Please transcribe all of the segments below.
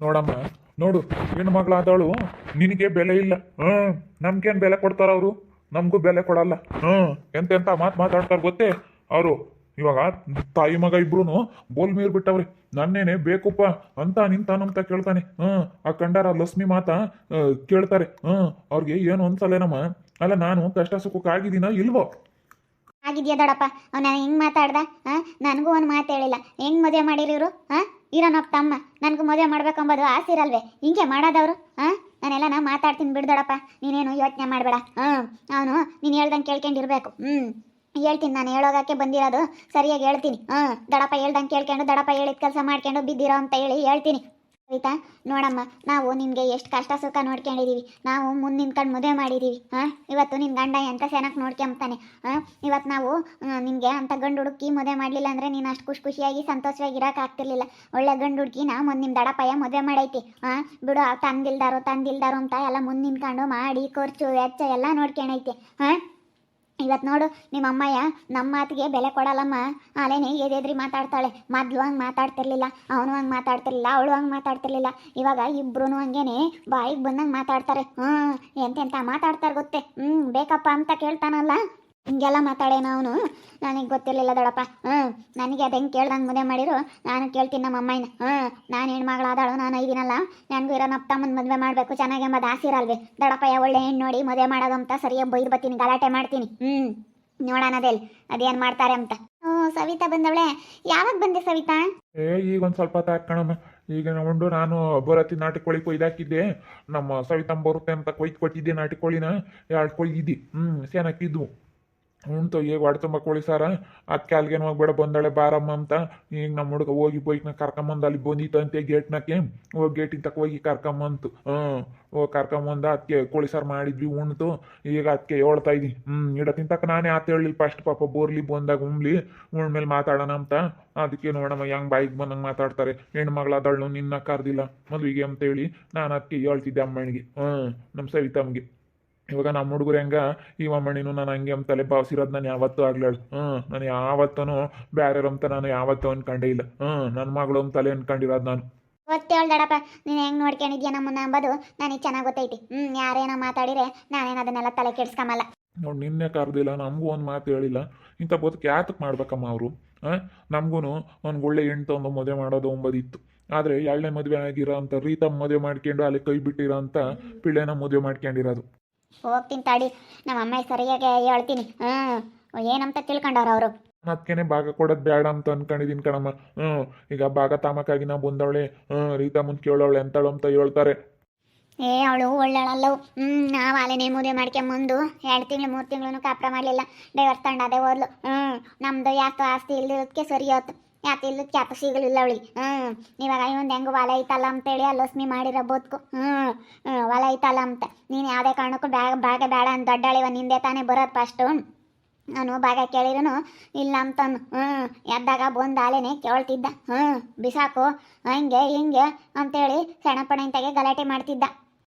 ನೋಡಮ್ಮ, ನೋಡು, ಹೆಣ್ಣು ಮಗಳಾದವಳು ನಿನಗೆ ಬೆಲೆ ಇಲ್ಲ. ಹ್ಮ್, ನಮ್ಗೇನ್ ಬೆಲೆ ಕೊಡ್ತಾರ ಅವರು? ನಮಗೂ ಬೆಲೆ ಕೊಡಲ್ಲ. ಹ್ಮ್ ಎಂತೆಂತ ಮಾತು ಮಾತಾಡ್ತಾರ ಗೊತ್ತೇ? ಅವರು, ಇವಾಗ ತಾಯಿ ಮಗ ಇಬ್ರು ಬೋಲ್ ಮೀರ್ ಬಿಟ್ಟವ್ರಿ. ನನ್ನೇನೆ ಬೇಕುಪ್ಪ ಅಂತ ನಿಂತಾನಂತ ಕೇಳ್ತಾನೆ. ಹ್ಮ್, ಆ ಕಂಡಾರ ಲಕ್ಷ್ಮಿ ಮಾತಾ ಕೇಳ್ತಾರೆ. ಹ್ಮ್, ಅವ್ರಿಗೆ ಏನು ಅನ್ಸಲ್ಲೇನಮ್ಮ? ಅಲ್ಲ, ನಾನು ಕಷ್ಟ ಸುಖಕ್ಕೆ ಆಗಿದ್ದೀನ ಇಲ್ವೋ? ಆಗಿದ್ಯಾ ದೊಡಪ್ಪ, ಅವ್ನ ಹೆಂಗ್ ಮಾತಾಡ್ದ? ನನಗೂ ಒಂದು ಮಾತು ಹೇಳಿಲ್ಲ. ಹೆಂಗ್ ಮದುವೆ ಮಾಡಿರಿ ಇವರು? ಇರೋನಪ್ಪ ತಮ್ಮ. ನನಗೆ ಮದುವೆ ಮಾಡ್ಬೇಕಂಬೋದು ಆಸೆ ಇರಲ್ವೇ? ಹಿಂಗೆ ಮಾಡೋದವ್ರು? ಹಾಂ ನಾನೆಲ್ಲ ನಾ ಮಾತಾಡ್ತೀನಿ, ಬಿಡ್ದೋಡಪ್ಪ. ನೀನೇನು ಯೋಚನೆ ಮಾಡಬೇಡ. ಹಾಂ ಅವನು ನೀನು ಹೇಳ್ದಂಗೆ ಕೇಳ್ಕೊಂಡಿರ್ಬೇಕು. ಹ್ಞೂ ಹೇಳ್ತೀನಿ, ನಾನು ಹೇಳೋಗಕ್ಕೆ ಬಂದಿರೋದು ಸರಿಯಾಗಿ ಹೇಳ್ತೀನಿ. ಹಾಂ ದಡಪ್ಪ ಹೇಳ್ದಂಗೆ ಕೇಳ್ಕೊಂಡು ದಡಪ್ಪ ಹೇಳಿದ ಕೆಲಸ ಮಾಡ್ಕೊಂಡು ಬಿದ್ದಿರೋ ಅಂತ ಹೇಳಿ ಹೇಳ್ತೀನಿ. ಆಯ್ತಾ ನೋಡಮ್ಮ, ನಾವು ನಿನಗೆ ಎಷ್ಟು ಕಷ್ಟ ಸುಖ ನೋಡ್ಕೊಂಡಿದೀವಿ. ನಾವು ಮುಂದೆ ನಿಂತ್ಕೊಂಡು ಮದುವೆ ಮಾಡಿದೀವಿ. ಹಾಂ ಇವತ್ತು ನಿನ್ನ ಗಂಡ ಎಂತ ಸೆನಕ್ ನೋಡ್ಕೊಂಬ್ತಾನೆ. ಹಾಂ ಇವತ್ತು ನಾವು ನಿನಗೆ ಅಂತ ಗಂಡು ಹುಡುಕಿ ಮದುವೆ ಮಾಡಲಿಲ್ಲ ಅಂದರೆ ನೀನು ಅಷ್ಟು ಖುಷಿ ಖುಷಿಯಾಗಿ ಸಂತೋಷವಾಗಿ ಇರೋಕ್ಕಾಗ್ತಿರ್ಲಿಲ್ಲ ಒಳ್ಳೆ ಗಂಡು ಹುಡುಕಿ ನಾ ಮುಂದೆ ನಿಮ್ಮ ದಡಪಯ್ಯ ಮದುವೆ ಮಾಡೈತಿ. ಹಾಂ ಬಿಡು ತಂದಿಲ್ದಾರೋ ತಂದಿಲ್ದಾರೋ ಅಂತ ಎಲ್ಲ ಮುಂದೆ ನಿಂತ್ಕೊಂಡು ಮಾಡಿ, ಖರ್ಚು, ವೆಚ್ಚ ಎಲ್ಲ ನೋಡ್ಕೊಂಡೈತಿ. ಹಾಂ ಇವತ್ತು ನೋಡು ನಿಮ್ಮ ಅಮ್ಮಯ್ಯ ನಮ್ಮ ಮಾತಿಗೆ ಬೆಲೆ ಕೊಡಲ್ಲಮ್ಮ. ಅಲೇನೆ ಎದೆದ್ರಿ ಮಾತಾಡ್ತಾಳೆ. ಮೊದ್ಲು ಹಂಗೆ ಮಾತಾಡ್ತಿರ್ಲಿಲ್ಲ, ಅವನು ಹಂಗೆ ಮಾತಾಡ್ತಿರ್ಲಿಲ್ಲ, ಅವಳು ಹಂಗೆ ಮಾತಾಡ್ತಿರ್ಲಿಲ್ಲ. ಇವಾಗ ಇಬ್ರು ಹಂಗೇನೆ ಬಾಯಿಗೆ ಬಂದಂಗೆ ಮಾತಾಡ್ತಾರೆ. ಹ್ಞೂ ಎಂತೆಂಥ ಮಾತಾಡ್ತಾರೆ ಗೊತ್ತೇ? ಹ್ಞೂ ಬೇಕಪ್ಪ ಅಂತ ಕೇಳ್ತಾನಲ್ಲ? ಹಿಂಗೆಲ್ಲ ಮಾತಾಡೇನ ಅವನು? ನನಗೆ ಗೊತ್ತಿರಲಿಲ್ಲ ದೊಡಪ್ಪ. ಹ್ಞೂ ನನಗೆ ಅದು ಹೆಂಗೆ ಕೇಳ್ದಂಗೆ ಮದುವೆ ಮಾಡಿರು, ನಾನು ಕೇಳ್ತೀನಿ ನಮ್ಮ ಅಮ್ಮಯ್ಯನ ಹ್ಞೂ ನಾನು ಹೆಣ್ಮಗಳಾದಾಳು ನಾನು ಐದಿನಲ್ಲ ನನಗೂ ಇರೋ ನಮ್ಮ ತಮ್ಮನ ಮದುವೆ ಮಾಡಬೇಕು ಚೆನ್ನಾಗಿ ಎಂಬುದು ಆಸೆ ಇರಲ್ವೇ ದೊಡಪ್ಪಯ್ಯ ಒಳ್ಳೆ ಹೆಣ್ಣು ನೋಡಿ ಮದುವೆ ಮಾಡೋದಂತ ಸರಿಯಾಗಿ ಬೈದು ಬರ್ತೀನಿ, ಗಲಾಟೆ ಮಾಡ್ತೀನಿ. ಹ್ಞೂ ನೋಡೋಣ ಅದೇಲಿ, ಅದೇನು ಮಾಡ್ತಾರೆ ಅಂತ. ಹ್ಞೂ ಸವಿತಾ ಬಂದವಳೆ. ಯಾವಾಗ ಬಂದೆ ಸವಿತಾ? ಏ, ಈಗ ಒಂದು ಸ್ವಲ್ಪ ತಾಕಣಮ್ಮ ಈಗ ನೋಡು ನಾನು ಬರತಿ ನಾಟಿ ಕೋಳಿ ಕೊಯ್ದಾಕಿದ್ದೆ ನಮ್ಮ ಸವಿತಮ್ಮ ಬರುತ್ತೆ ಅಂತ ಕೊಯ್ದು ಕೊಟ್ಟಿದ್ದೆ ನಾಟಿ ಕೋಳಿನ ಎರಡು ಕೊಯ್ದಿದ್ದಿ. ಹ್ಞೂ ಸೇನಕ್ಕಿದ್ವು ಉಣ್ತು ಈಗ ಹೊಡೆ ತುಂಬ ಕೋಳಿ ಸಾರ ಅದಕ್ಕೆ ಹೋಗ್ಬೇಡ, ಬಂದಾಳೆ ಬಾರಮ್ಮ ಅಂತ. ಈಗ ನಮ್ಮ ಹುಡುಗ ಹೋಗಿ ಬೈಕ್ನ ಕರ್ಕೊಂಬಂದು, ಅಲ್ಲಿ ಬಂದಿತ್ತು ಬಂದಿತ್ತಂತೆ ಗೇಟ್ನಕ್ಕೆ ಹೋಗಿ ಗೇಟಿನ ತಕ ಹೋಗಿ ಕರ್ಕೊಂಬಂತು ಹ್ಞೂ ಓ ಕರ್ಕೊಂಬಂದ ಅದಕ್ಕೆ ಕೋಳಿ ಸಾರು ಮಾಡಿದ್ವಿ ಉಣ್ತು ಈಗ ಅದಕ್ಕೆ ಹೇಳ್ತಾ ಇದ್ದಿ ಹ್ಞೂ ಇಡ ತಿಂತಕ ನಾನೇ ಆತ ಹೇಳಿ ಫಸ್ಟ್ ಪಾಪ ಬೋರ್ಲಿ ಬಂದಾಗ ಉಣ್ಲಿ ಉಣ್ಮೇಲೆ ಮಾತಾಡೋಣ ಅಂತ. ಅದಕ್ಕೆ ನೋಡಮ್ಮ, ಹೆಂಗ್ ಬಾಯಿಗೆ ಬಂದಂಗೆ ಮಾತಾಡ್ತಾರೆ. ಹೆಣ್ಣು ಮಗಳಾದಳು ನಿನ್ನ ಕರ್ದಿಲ್ಲ. ಅಂತ ಅಂತೇಳಿ ನಾನು ಅದಕ್ಕೆ ಹೇಳ್ತಿದ್ದೆ ಅಮ್ಮನಿಗೆ. ಹ್ಞೂ ನಮ್ಮ ಸವಿತಮ್ಮಗೆ ಇವಾಗ ನಮ್ಮ ಹುಡುಗರು ಹೆಂಗ ಇವ ಮಮ್ಮಣ್ಣಿನೂ ನಾನು ಹಂಗೆ ತಲೆ ಭಾವಿಸಿರೋದು ನಾನು ಯಾವತ್ತೂ ಆಗ್ಲಾಳು ಹ್ಞೂ ನಾನು ಯಾವತ್ತೂ ಬ್ಯಾರೆ ಅಂತ ನಾನು ಯಾವತ್ತೂ ಅನ್ಕೊಂಡೇ ಇಲ್ಲ. ಹ್ಞೂ ನನ್ನ ಮಗಳು ತಲೆ ಅನ್ಕೊಂಡಿರೋದು ನಾನು. ಗೊತ್ತೇ ದಡಪ್ಪ ನೀನು ಹೆಂಗೆ ನೋಡ್ಕೊಂಡಿದ್ಯಾ ನಮ್ಮನ್ನ ಅಂಬೋದು? ನನಗೆ ಚೆನ್ನಾಗಿ ಗೊತ್ತೈತಿ. ಹ್ಞೂ ಯಾರೇನೋ ಮಾತಾಡಿದ್ರೆ ನಾನೇನು ಅದನ್ನೆಲ್ಲ ತಲೆ ಕೆಡ್ಸ್ಕೊಂಬಲ್ಲ ನೋಡಿ ನಿನ್ನೆ ಕರೆದಿಲ್ಲ ನಮಗೂ ಒಂದು ಮಾತು ಹೇಳಿಲ್ಲ. ಇಂಥ ಬದುಕು ಯಾತಕ್ಕೆ ಮಾಡ್ಬೇಕಮ್ಮ ಅವರು? ನಮಗೂ ಒಂದು ಒಳ್ಳೆ ಎಂಟು ಒಂದು ಮದುವೆ ಮಾಡೋದು ಒಂಬದಿತ್ತು. ಆದರೆ ಎರಡನೇ ಮದುವೆ ಆಗಿರೋ ಅಂತ ರೀತಮ್ಮ ಮದುವೆ ಮಾಡ್ಕೊಂಡು ಅಲ್ಲಿ ಕೈ ಬಿಟ್ಟಿರೋ ಅಂತ ಪಿಳ್ಳೆನ ಮದುವೆ ಮಾಡ್ಕೊಂಡಿರೋದು. ಹೋಗ್ತೀನಿ ತಾಡಿ. ನಮ್ಮ ಅಮ್ಮ ಸರಿಯಾಗಿ ಹೇಳ್ತೀನಿ. ಹ್ಞೂ ಏನಂತ ತಿಳ್ಕೊಂಡಾರ ಅವರು. ಅದಕ್ಕೇನೆ ಭಾಗ ಕೊಡೋದು ಬೇಡ ಅಂತ ಅನ್ಕೊಂಡಿದ್ದೀನಿ ಕಣಮ್ಮ. ಹ್ಞೂ ಈಗ ಭಾಗ ತಾಮಕ್ಕಾಗಿ ನಾವು ಬಂದವಳೆ. ಹ್ಞೂ ರೀತಾ ಮುಂದೆ ಕೇಳೋವಳೆ ಅಂತಳು ಅಂತ ಹೇಳ್ತಾರೆ. ಏ ಅವಳು ಒಳ್ಳೆಳಲ್ಲವು. ಹ್ಞೂ ನಾವು ಅಲ್ಲೇನೇ ಮದುವೆ ಮಾಡ್ಕೊಂಬಂದು ಎರಡು ತಿಂಗಳು ಮೂರು ತಿಂಗಳು ಕಾಪ್ರ ಮಾಡಲಿಲ್ಲ. ಡೈವರ್ಸ್ ತಂಡ ಅದೇ ಓದ್ಲು ಹ್ಞೂ ನಮ್ಮದು ಯಾಕೆ ಆಸ್ತಿ ಇಲ್ದಿರೋದಕ್ಕೆ ಸರಿ ಹೋಯ್ತು ಯಾಕೆ ಇಲ್ಲ ಯಾಕೆ ಸಿಗಲಿಲ್ಲ ಅವಳಿಗೆ ಹ್ಞೂ ನೀವಾಗ ಇವೊಂದು ಹೆಂಗೆ ಹೊಲ ಐತಲ್ಲ ಅಂತೇಳಿ ಅಲಸ್ಮಿ ಮಾಡಿರೋ ಬೋದ್ಕು. ಹ್ಞೂ ಹ್ಞೂ ಹೊಲ ಐತಲ್ಲ ಅಂತ. ನೀನು ಯಾವುದೇ ಕಾರಣಕ್ಕೂ ಬ್ಯಾಗ, ಭಾಗ ಬೇಡ ಅಂತ ದೊಡ್ಡಳಿವ ನಿಂದೆ ತಾನೇ ಬರೋದು ಫಸ್ಟು ನಾನು ಬಾಗ ಕೇಳಿದ್ರು ಇಲ್ಲ ಅಂತಂದು ಹ್ಞೂ ಎದ್ದಾಗ ಬಂದು ಆಲೇನೆ ಕೇಳ್ತಿದ್ದ. ಹ್ಞೂ ಬಿಸಾಕು, ಹಂಗೆ ಹಿಂಗೆ ಅಂತೇಳಿ ಸಣ್ಣಪ್ಪಣ ಇಂತಾಗೆ ಗಲಾಟೆ ಮಾಡ್ತಿದ್ದ.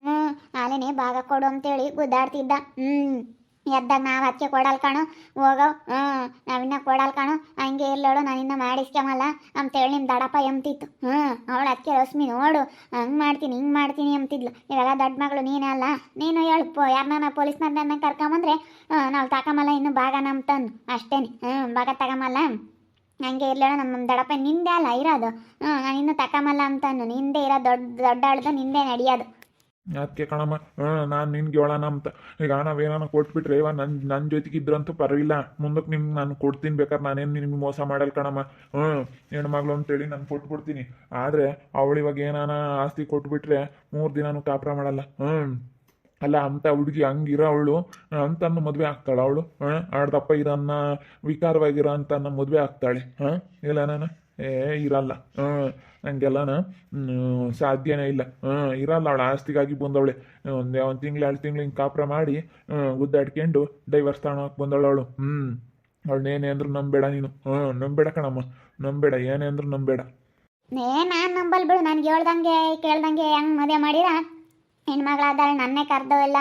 ಹ್ಞೂ ಆಲೇನೆ ಬಾಗ ಕೊಡು ಅಂತೇಳಿ ಗುದ್ದಾಡ್ತಿದ್ದ. ಹ್ಞೂ ಎದ್ದಾಗ ನಾವು ಅದಕ್ಕೆ ಕೊಡಲ್ ಕಾಣು. ಹೋಗೋ, ಹ್ಞೂ ನಾವಿನ್ನ ಕೊಡಲ್ ಕಾಣು. ಹಂಗೆ ಎಲ್ಲೋಳು ನಾನಿನ್ನ ಮಾಡಿಸ್ಕೊಂಬಲ್ಲ ಅಂತೇಳಿ ನಿಮ್ಮ ದಡಪ್ಪ ಎಂತಿತ್ತು ಹ್ಞೂ, ಅವಳು ಅದಕ್ಕೆ ರಶ್ಮಿ ನೋಡು. ಹಂಗೆ ಮಾಡ್ತೀನಿ, ಹಿಂಗೆ ಮಾಡ್ತೀನಿ ಅಂತಿದ್ಲು ಇವಾಗ ದೊಡ್ಡ ಮಗಳು ನೀನೇ ಅಲ್ಲ. ನೀನು ಹೇಳು, ಪೋ, ಯಾರನ್ನ ಪೊಲೀಸ್ನವ್ರನ್ನ ಕರ್ಕೊಂಬಂದ್ರೆ ನಾವು ತಗೊಂಬಲ್ಲ ಇನ್ನು ಭಾಗ ನಮ್ತಂದು ಅಷ್ಟೇನೆ, ಹ್ಞೂ, ಭಾಗ ತಗೊಂಬಲ್ಲ ಹಂಗೆ ಇರ್ಲೇಳ ನಮ್ಮ ದಡಪ್ಪ ನಿಂದೆ ಅಲ್ಲ, ಇರೋದು. ಹ್ಞೂ, ನಾನು ಇನ್ನೂ ತಕಮಲ್ಲ ಅಂತಾನು ನಿಂದೆ ಇರೋ ದೊಡ್ಡ ದೊಡ್ಡ ಅಳ್ದು ನಿಂದೆ ನಡೆಯೋದು. ಅದಕ್ಕೆ ಕಣಮ್ಮ? ನಾನು ನಿನ್ಗೆ ಹೇಳೋಣ ಅಂತ. ಈಗ ನಾವೇನೋ ಕೊಟ್ಬಿಟ್ರೆ, ಇವ ನನ್ನ ನನ್ನ ಜೊತೆಗಿದ್ರಂತೂ ಪರವಿಲ್ಲ ಮುಂದಕ್ಕೆ ನಿಮ್ಗೆ ನಾನು ಕೊಡ್ತೀನಿ ಬೇಕಾದ್ರೆ ನಾನೇನು ನಿಮ್ಗೆ ಮೋಸ ಮಾಡಲ್ಲ ಕಣಮ್ಮ. ಹ್ಞೂ ಹೆಣ್ಮಗಳು ಅಂತೇಳಿ ನಾನು ಕೊಟ್ಬಿಡ್ತೀನಿ. ಆದರೆ ಅವಳು ಇವಾಗ ಏನಾನ ಆಸ್ತಿ ಕೊಟ್ಬಿಟ್ರೆ ಮೂರು ದಿನಾನು ಕಾಪ್ರ ಮಾಡಲ್ಲ. ಹ್ಞೂ ಅಲ್ಲ ಅಂತ ಹುಡುಗಿ ಹಂಗಿರೋ ಅವಳು ಅಂತನ್ನು ಮದುವೆ ಆಗ್ತಾಳೆ ಅವಳು. ಹಾಂ ಆಡ್ದಪ್ಪ ಇರನ್ನ, ವಿಕಾರವಾಗಿರೋ ಅಂತ ಮದುವೆ ಆಗ್ತಾಳೆ. ಹಾಂ ಇಲ್ಲ ನಾನು? ಏ, ಇರಲ್ಲ. ಹಂಗೆಲ್ಲನ ಸಾಧ್ಯನೇ ಇಲ್ಲ. ಇರಲ್ಲ ಅವಳು, ಆಸ್ತಿಗಾಗಿ ಬಂದವಳೆ. ಒಂದು ಒಂದು ತಿಂಗಳು, ಎರಡು ತಿಂಗಳು ಹಿಂಗೆ ಕಾಪ್ರ ಮಾಡಿ ಗುದ್ದಾಡ್ಕೊಂಡು ಡೈವರ್ಸ್ ತಗೊಳಕ್ಕೆ ಬಂದವಳು ಅವಳು. ಹ್ಞೂ ಅವಳನ್ನೇನೇ ಅಂದ್ರೂ ನಂಬೇಡ ನೀನು. ಹ್ಞೂ ನಂಬೇಡ ಕಣಮ್ಮ. ನಂಬೇಡ, ಏನೇ ಅಂದ್ರೂ ನಂಬೇಡ. ಏ ನಾನು ನಂಬಲ್ ಬಿಡು, ನನಗೆ ಹೇಳ್ದಂಗೆ, ಕೇಳ್ದಂಗೆ ಹೆಂಗೆ ಮದುವೆ ಮಾಡಿರ ಹೆಣ್ಮಗಳಾದಳು ನನ್ನೇ ಇಲ್ಲ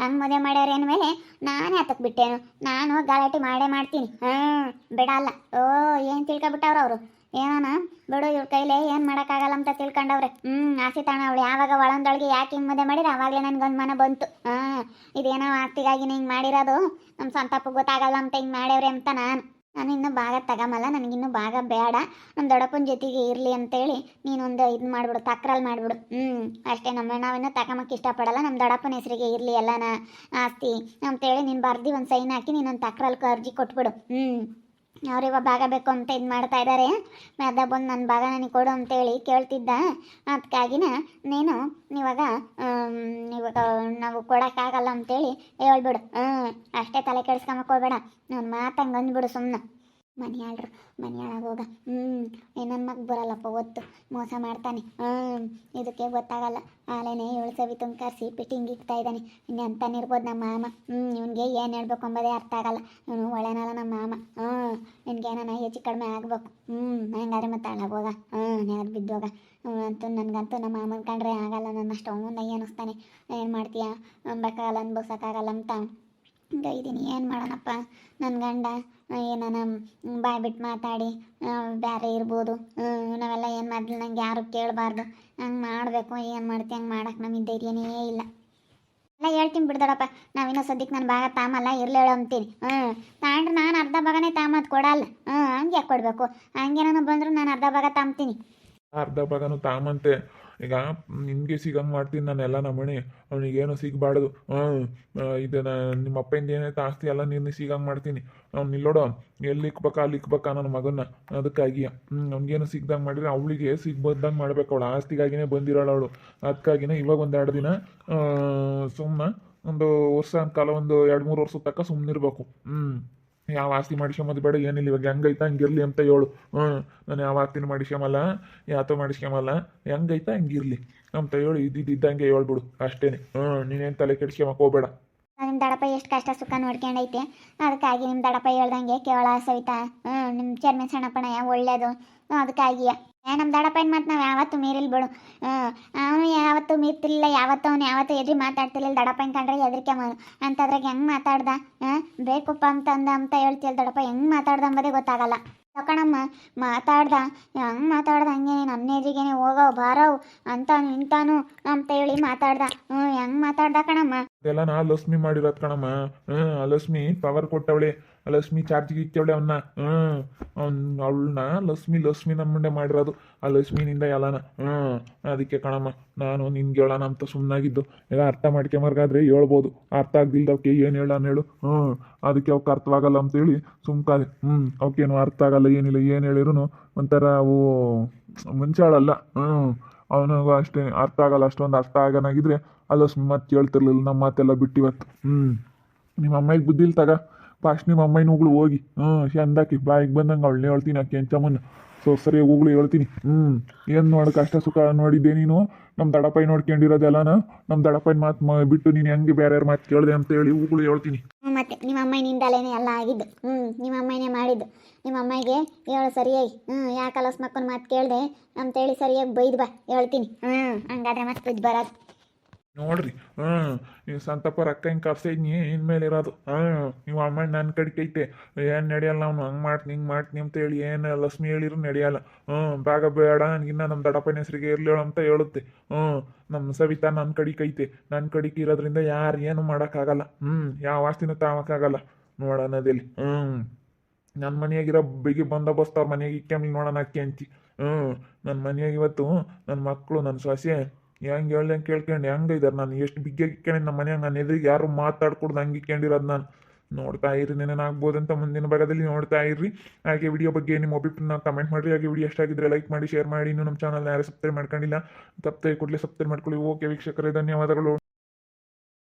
ಹಂಗೆ ಮದುವೆ ಮಾಡ್ಯಾರ ಮೇಲೆ ನಾನೇ ಹತ್ತಕ್ಕೆ ಬಿಟ್ಟೇನು. ನಾನು ಗಲಾಟೆ ಮಾಡೇ ಮಾಡ್ತೀನಿ. ಹ್ಞೂ ಬಿಡಲ್ಲ. ಓ, ಏನು ತಿಳ್ಕೊಬಿಟ್ಟವ್ರು ಅವರು? ಏನೋನ ಬಿಡು ಇವ್ರ ಕೈಲೇ ಏನು ಮಾಡೋಕ್ಕಾಗಲ್ಲ ಅಂತ ತಿಳ್ಕೊಂಡವ್ರೆ. ಹ್ಞೂ ಆಸೆ ತಾಣ ಅವಳು. ಯಾವಾಗ ಒಳಂದೊಳಗೆ ಯಾಕೆ ಹಿಂಗೆ ಮುದ್ದೆ ಮಾಡಿದ್ರೆ ಆವಾಗಲೇ ನನಗೊಂದು ಮನ ಬಂತು. ಹಾಂ, ಇದೇನೋ ಆಸ್ತಿಗಾಗಿ ಹಿಂಗೆ ಮಾಡಿರೋದು? ನಮ್ಮ ಸ್ವಂತಪ್ಪ ಗೊತ್ತಾಗಲ್ಲ ಅಂತ ಹಿಂಗೆ ಮಾಡ್ಯವ್ರೆ ಅಂತ ನಾನು. ನಾನು ಇನ್ನೂ ಭಾಗ ತಗೊಂಬಲ್ಲ ನನಗಿನ್ನೂ ಭಾಗ ಬೇಡ. ನಮ್ಮ ದೊಡ್ಡಪ್ಪನ ಜೊತೆಗೆ ಇರಲಿ ಅಂತೇಳಿ ನೀನೊಂದು ಇದು ಮಾಡಿಬಿಡು ತಕ್ರಲ್ಲಿ ಮಾಡಿಬಿಡು. ಹ್ಞೂ ಅಷ್ಟೇ. ನಮ್ಮ ನಾವಿನ್ನೂ ತಗೊಂಬಕ್ಕೆ ಇಷ್ಟಪಡಲ್ಲ. ನಮ್ಮ ದೊಡ್ಡಪ್ಪನ ಹೆಸರಿಗೆ ಇರಲಿ ಎಲ್ಲನ ಆಸ್ತಿ ಅಂತೇಳಿ ನೀನು ಬರ್ದು ಒಂದು ಸೈನ್ ಹಾಕಿ ನೀನೊಂದು ತಕ್ರಲ್ಲಿ ಅರ್ಜಿ ಕೊಟ್ಬಿಡು. ಹ್ಞೂ ಅವ್ರಿವಾಗ ಭಾಗ ಬೇಕು ಅಂತ ಇದು ಮಾಡ್ತಾ ಇದ್ದಾರೆ ಅದ ಬಂದು ನನ್ನ ಭಾಗ ನನಗೆ ಕೊಡು ಅಂತೇಳಿ ಕೇಳ್ತಿದ್ದ. ಅದಕ್ಕಾಗಿನ ನೀನು ಇವಾಗ ಇವಾಗ ನಾವು ಕೊಡೋಕ್ಕಾಗಲ್ಲ ಅಂತೇಳಿ ಹೇಳ್ಬಿಡು. ಹ್ಞೂ ಅಷ್ಟೇ ತಲೆ ಕೆಡಿಸ್ಕೊಂಬಕ್ ಹೋಗ್ಬೇಡ. ನನ್ನ ಮಾತಂಗೆ ಅಂದ್ಬಿಡು ಸುಮ್ಮನೆ ಮನೆಯಾಳ್ರು, ಮನೆಯಾಳಾಗ ಹೋಗ ಹ್ಞೂ ನನ್ನ ಮಗ ಬರಲ್ಲಪ್ಪ, ಒತ್ತು, ಮೋಸ ಮಾಡ್ತಾನೆ ಹ್ಞೂ ಇದಕ್ಕೆ ಗೊತ್ತಾಗಲ್ಲ, ಆಲೇನೆ ಏಳು ಸವಿ ತುಂಬ ಕರೆಸಿ ಪಿಟ್ಟಿಂಗ್ ಇಕ್ತಾ ಇದ್ದಾನೆ, ಇನ್ನು ನಮ್ಮ ಮಾಮ ಹ್ಞೂ ಇವನಿಗೆ ಏನು ಹೇಳ್ಬೇಕು ಅಂಬೋದೇ ಅರ್ಥ ಆಗಲ್ಲ, ಇವನು ಒಳ್ಳೆನಲ್ಲ ನಮ್ಮ ಮಾಮ ಹ್ಞೂ ನಿನ್ಗೆ ಏನಾನ ಹೆಚ್ಚು ಕಡಿಮೆ ಆಗ್ಬೇಕು ಹ್ಞೂ ಹಂಗಾದ್ರೆ ಮತ್ತೆ ಹಾಳಾಗೋಗ ಹ್ಞೂ ನೆನಪು ಬಿದ್ದೋಗ ಅಂತೂ ನನಗಂತೂ ನಮ್ಮ ಮಾಮನ ಕಂಡ್ರೆ ಆಗಲ್ಲ ನನ್ನ ಅಷ್ಟು ಅವನ ಅನ್ನಿಸ್ತಾನೆ, ಏನು ಮಾಡ್ತೀಯಾ ಬೇಕಾಗಲ್ಲ ಆಗಲ್ಲ ಅಂತ ಇದ್ದೀನಿ ಏನು ಮಾಡೋಣಪ್ಪ? ನನ್ನ ಗಂಡ ಏನಾನ ಬಾಯ್ ಬಿಟ್ಟು ಮಾತಾಡಿ ಬೇರೆ ಇರ್ಬೋದು. ನಾವೆಲ್ಲ ಏನು ಮಾಡಲಿ ನಂಗೆ ಯಾರು ಕೇಳಬಾರ್ದು. ಹಂಗೆ ಮಾಡಬೇಕು, ಏನು ಮಾಡ್ತಿ, ಹಂಗೆ ಮಾಡೋಕೆ ನಮಗೆ ಧೈರ್ಯನೇ ಇಲ್ಲ. ಎಲ್ಲ ಹೇಳ್ತೀನಿ ಬಿಡ್ದಡಪ್ಪ ನಾವಿನ್ನೂ ಸದ್ಯಕ್ಕೆ ನನ್ನ ಭಾಗ ತಾಮಲ್ಲ ಇರಲಿ ಹೇಳು ಅಂತೀನಿ. ಹ್ಞೂ ತಾಂಡ್ರೆ ನಾನು ಅರ್ಧ ಭಾಗನೇ ತಾಮದು ಕೊಡಲ್ಲ. ಹ್ಞೂ ಹಂಗೆ ಕೊಡಬೇಕು? ಹಂಗೇನಾನು ಬಂದರೂ ನಾನು ಅರ್ಧ ಭಾಗ ತಾಂಬ್ತೀನಿ ಅರ್ಧ ಭಾಗನು ತಾಮಂತೆ. ಈಗ ನಿನಗೆ ಸಿಗಂಗೆ ಮಾಡ್ತೀನಿ ನಾನೆಲ್ಲ ನಮ್ಮಣಿ ಅವನಿಗೇನು ಸಿಗಬಾರ್ದು. ಹ್ಞೂ ಇದನ್ನ ನಿಮ್ಮ ಅಪ್ಪಯಿಂದ ಏನೈತೆ ಆಸ್ತಿ ಎಲ್ಲ ನೀನು ಸಿಗಂಗೆ ಮಾಡ್ತೀನಿ. ಅವ್ನು ನಿಲ್ಲೋಡು ಎಲ್ಲಿ ಇಕ್ಬೇಕಾ ಅಲ್ಲಿ ಇಕ್ಬೇಕಾ ನನ್ನ ಮಗನ್ನ. ಅದಕ್ಕಾಗಿ ಅವ್ನಿಗೇನು ಸಿಗ್ದಂಗೆ ಮಾಡಿದ್ರೆ ಅವಳಿಗೆ ಸಿಗ್ಬೋದಂಗೆ ಮಾಡ್ಬೇಕು. ಅವಳು ಆಸ್ತಿಗಾಗಿನೇ ಬಂದಿರೋಳು ಅವಳು. ಅದಕ್ಕಾಗಿನೇ ಇವಾಗ ಒಂದು ಎರಡು ದಿನ ಸುಮ್ಮನೆ ಒಂದು ವರ್ಷ ಕಾಲ, ಒಂದು ಎರಡು ಮೂರು ವರ್ಷದ ತನಕ ಸುಮ್ಮನಿರ್ಬೇಕು ಹ್ಞೂ ಯಾವ ಆಸ್ತಿ ಮಾಡಿಸ್ಕೊಂಬದು ಬೇಡ, ಏನಿಲ್ಲ, ಇವಾಗ ಹೆಂಗೈತ, ಹಂಗಿರ್ಲಿ ಅಂತ ಹೇಳು. ಹ್ಞೂ ನಾನು ಯಾವ ಆಸ್ತಿನ ಮಾಡಿಸ್ಕೊಂಬಲ್ಲ ಯಾತೋ ಮಾಡಿಸ್ಕೊಂಬಲ್ಲ ಹೆಂಗೈತ, ಹಂಗಿರ್ಲಿ. ಅಂತ ಹೇಳಿ ಇದ್ದಿದ್ದಂಗೆ ಹೇಳ್ಬಿಡು, ಅಷ್ಟೇನೆ. ಹ್ಞೂ ನೀನೇನು ತಲೆ ಕೆಡ್ಸ್ಕೊಂಬಕ್ ಹೋಗ್ಬೇಡ. ನಿಮ್ಮ ದಡಪ್ಪ ಎಷ್ಟು ಕಷ್ಟ ಸುಖ ನೋಡ್ಕೊಂಡೈತೆ. ಅದಕ್ಕಾಗಿ ನಿಮ್ಮ ದಡಪ್ಪ ಹೇಳ್ದಂಗೆ ಕೇವಲ ಸವಿತಾ. ಹ್ಞೂ ನಿಮ್ಮ ಚೇರ್ಮನ್ ಸಣ್ಣಪ್ಪಣಯ್ಯ ಒಳ್ಳೇದು. ಅದಕ್ಕಾಗಿಯ. ನಮ್ಮ ದಡಪ್ಪ ಏನು ಮಾತು ನಾವು ಯಾವತ್ತೂ ಮೀರಿಲ್ ಬಿಡು. ಅವನು ಯಾವತ್ತೂ ಮೀರ್ತಿರ್ಲಿಲ್ಲ ಯಾವತ್ತೂ ಅವನು ಯಾವತ್ತೂ ಎದ್ರಿ ಮಾತಾಡ್ತಿರ್ಲಿಲ್ಲ. ದಡಪ್ಪನ ಕಂಡ್ರೆ ಹೆದರಿಕೆ ಮಾಡು. ಅಂತದ್ರಾಗ ಹೆಂಗೆ ಮಾತಾಡ್ದ? ಬೇಕಪ್ಪ ಅಂತ ಅಂದ ಅಂತ ಹೇಳ್ತಿಲ್ಲ ದಡಪ್ಪ ಹೆಂಗೆ ಮಾತಾಡ್ದ ಅಂಬೋದೇ ಗೊತ್ತಾಗಲ್ಲ. ಕಣಮ್ಮ, ಮಾತಾಡ್ದ, ಹೆಂಗ್ ಮಾತಾಡ್ದ ಹಂಗೆ ನನ್ನ ಎದುರಿಗೇನೆ ಹೋಗೋ ಬಾರೋ ಅಂತಾನು ನಿಂತಾನು ಅಂತ ಹೇಳಿ ಮಾತಾಡ್ದ. ಹ್ಞೂ ಹೆಂಗೆ ಮಾತಾಡ್ದ ಕಣಮ್ಮ? ಎಲ್ಲ ನಾ ಲಕ್ಷ್ಮಿ ಮಾಡಿರೋದು ಕಣಮ್ಮ. ಹ್ಞೂ ಲಕ್ಷ್ಮಿ ಪವರ್ ಕೊಟ್ಟವಳೆ. ಲಕ್ಷ್ಮಿ ಚಾರ್ಜ್ ಇಕ್ಕವಳೆ ಅವನ್ನ ಹ್ಞೂ ಅವ್ನ, ಅವಳನ್ನ ಲಕ್ಷ್ಮಿ ಲಕ್ಷ್ಮಿ ನಮ್ಮಂಡೆ ಮಾಡಿರೋದು. ಆ ಲಕ್ಷ್ಮಿನಿಂದ ಎಲ್ಲನ ಹ್ಞೂ ಅದಕ್ಕೆ ಕಣಮ್ಮ, ನಾನು ನಿನ್ಗೆ ಹೇಳೋಣ ಅಂತ ಸುಮ್ಮನಾಗಿದ್ದು ಈಗ ಅರ್ಥ ಮಾಡ್ಕೊಂಬರ್ಗಾದ್ರೆ ಹೇಳ್ಬೋದು. ಅರ್ಥ ಆಗ್ದಿಲ್ದವಕ್ಕೆ ಏನು ಹೇಳೋಣ ಹೇಳು. ಹ್ಞೂ ಅದಕ್ಕೆ ಅವಕ್ಕೆ ಅರ್ಥವಾಗಲ್ಲ ಅಂತೇಳಿ ಸುಮ್ಕಾದೆ ಹ್ಞೂ ಅವಕ್ಕೇನು ಅರ್ಥ ಆಗಲ್ಲ, ಏನಿಲ್ಲ, ಏನು ಹೇಳಿದ್ರು ಒಂಥರ ಅವು ಮುಂಚಾಳಲ್ಲ. ಹ್ಞೂ ಅವನಿಗೂ ಅಷ್ಟೇ ಅರ್ಥ ಆಗಲ್ಲ, ಅಷ್ಟೊಂದು ಅರ್ಥ ಆಗನಾಗಿದ್ರೆ ಅಲ್ಲ ಮತ್ತೆ ಕೇಳ್ತಿರ್ಲಿಲ್ಲ, ನಮ್ಮ ಮಾತೆಲ್ಲ ಬಿಟ್ಟಿವತ್ತು. ಹ್ಞೂ ನಿಮ್ಮ ಅಮ್ಮಗೆ ಬುದ್ಧಿಲ್ ತಗ ಫಾಸ್ಟ್ ನಿಮ್ಮ ಅಮ್ಮನ ಉಗುಳು ಹೋಗಿ ಹ್ಞೂ ಚಂದಾಕಿ ಬಾಯಿಗೆ ಬಂದಂಗೆ ಅವಳನ್ನೇ ಹೇಳ್ತೀನಿ ಆ ಕೆಂಚಮ್ಮನ ಸೊ, ಸರಿ, ಹೋಗ್ಲಿ, ಹೇಳ್ತೀನಿ. ಹ್ಞೂ ಏನು ನೋಡಿ ಕಷ್ಟ ಸುಖ ನೋಡಿದ್ದೆ ನೀನು? ನಮ್ಮ ದಡಪೈ ನೋಡ್ಕೊಂಡಿರೋದೆಲ್ಲನ? ನಮ್ಮ ದಡಪಾಯಿ ಮಾತು ಬಿಟ್ಟು ನೀನು ಹೆಂಗೆ ಬೇರೆ ಮಾತು ಕೇಳಿದೆ ಅಂತ ಹೇಳಿ ಉಗುಳು ಹೇಳ್ತೀನಿ. ಮತ್ತೆ ನಿಮ್ಮ ಅಮ್ಮನಿಂದಲೇ ಎಲ್ಲ ಆಗಿದ್ದು. ಹ್ಞೂ ನಿಮ್ಮ ಅಮ್ಮನೇ ಮಾಡಿದ್ದು. ನಿಮ್ಮ ಅಮ್ಮಗೆ ಹೇಳು ಸರಿಯಾಗಿ. ಹ್ಞೂ ಯಾಕೆ ಅಲಸ್ ಮಕ್ಕನ ಮಾತು ಕೇಳಿದೆ ಅಂತೇಳಿ ಸರಿಯಾಗಿ ಬೈದು ಬಾ, ಹೇಳ್ತೀನಿ. ಹ್ಞೂ ಹಂಗಾದ್ರೆ ಮತ್ತೆ ಬುದ್ಧಿ ಬರೋದು. ನೋಡ್ರಿ ಹ್ಞೂ ನೀವು ಸಂತಪ್ಪ ರೊಕ್ಕ ಹಿಂಗೆ ಕರ್ಸಿದ್ನಿ ಇನ್ಮೇಲೆ ಇರೋದು ಹ್ಞೂ ನೀವು ಅಮ್ಮ ನನ್ನ ಕಡೆಗೆ ಐತೆ ಏನು ನಡೆಯಲ್ಲ ಅವ್ನು, ಹಂಗೆ ಮಾಡ್ತೀನಿ ಹಿಂಗೆ ಮಾಡ್ತೀನಿ ಅಂತ ಹೇಳಿ, ಏನು ಲಕ್ಷ್ಮಿ ಹೇಳಿದ್ರು ನಡೆಯಲ್ಲ ಹ್ಞೂ ಬಾಗ ಬೇಡ ನನಗಿನ್ನ ನಮ್ಮ ದಡಪ್ಪನ ಹೆಸರಿಗೆ ಇರಲಿಲ್ಲ ಅಂತ ಹೇಳುತ್ತೆ ಹ್ಞೂ ನಮ್ಮ ಸವಿತಾ ನನ್ನ ಕಡೆಗೆ ಐತೆ ನನ್ನ ಕಡೆಗೆ ಇರೋದ್ರಿಂದ ಯಾರು ಏನು ಮಾಡೋಕ್ಕಾಗಲ್ಲ ಹ್ಞೂ ಯಾವ ಆಸ್ತಿನೂ ತಾವಕ್ಕಾಗಲ್ಲ ನೋಡೋಣದಲ್ಲಿ ಹ್ಞೂ ನನ್ನ ಮನೆಯಾಗಿರೋ ಬಿಗಿ ಬಂದೋಬಸ್ತ್ ಅವ್ರ ಮನೆಗೆ ಇಕ್ಕಂಬ್ಲಿ ನೋಡೋಣ ಅಕ್ಕಿ ಅಂತಿ ಹ್ಞೂ ನನ್ನ ಮನೆಯಾಗ ಇವತ್ತು ನನ್ನ ಮಕ್ಕಳು ನನ್ನ ಸೊಸೆ ಹೆಂಗೆ ಹೇಳ್ದಂಗೆ ಕೇಳ್ಕೊಂಡು, ಹೆಂಗೆ ಇದ್ದಾರೆ ನಾನು, ಎಷ್ಟು ಬಿಗ್ಗಾಗಿ ಇಕ್ಕೊಂಡು ನಮ್ಮ ಮನ್ಯಾಗ, ನಾನು ಎದುರಿಗೆ ಯಾರು ಮಾತಾಡ್ಕೊಡ್ದು ಹಂಗೆ ಇಕ್ಕೊಂಡಿರೋದು ನಾನು. ನೋಡ್ತಾ ಇರಿ ಅಂತ ಮುಂದಿನ ಭಾಗದಲ್ಲಿ ನೋಡ್ತಾ ಇರ್ರಿ. ಹಾಗೆ ವಿಡಿಯೋ ಬಗ್ಗೆ ನಿಮ್ಮ ಅಭಿಪ್ರಾಯ ಕಮೆಂಟ್ ಮಾಡಿರಿ. ಹಾಗೆ ವಿಡಿಯೋ ಎಷ್ಟಾಗಿದ್ರೆ ಲೈಕ್ ಮಾಡಿ ಶೇರ್ ಮಾಡಿ. ಇನ್ನು ನಮ್ಮ ಚಾನಲ್ ಯಾರು ಸಬ್ಸ್ಕ್ರೈಬ್ ಮಾಡ್ಕೊಂಡಿಲ್ಲ ತಪ್ಪದೆ ಕೂಡಲೇ ಸಬ್ಸ್ಕ್ರೈಬ್ ಮಾಡ್ಕೊಳ್ಳಿ. ಓಕೆ ವೀಕ್ಷಕರೇ, ಧನ್ಯವಾದಗಳು.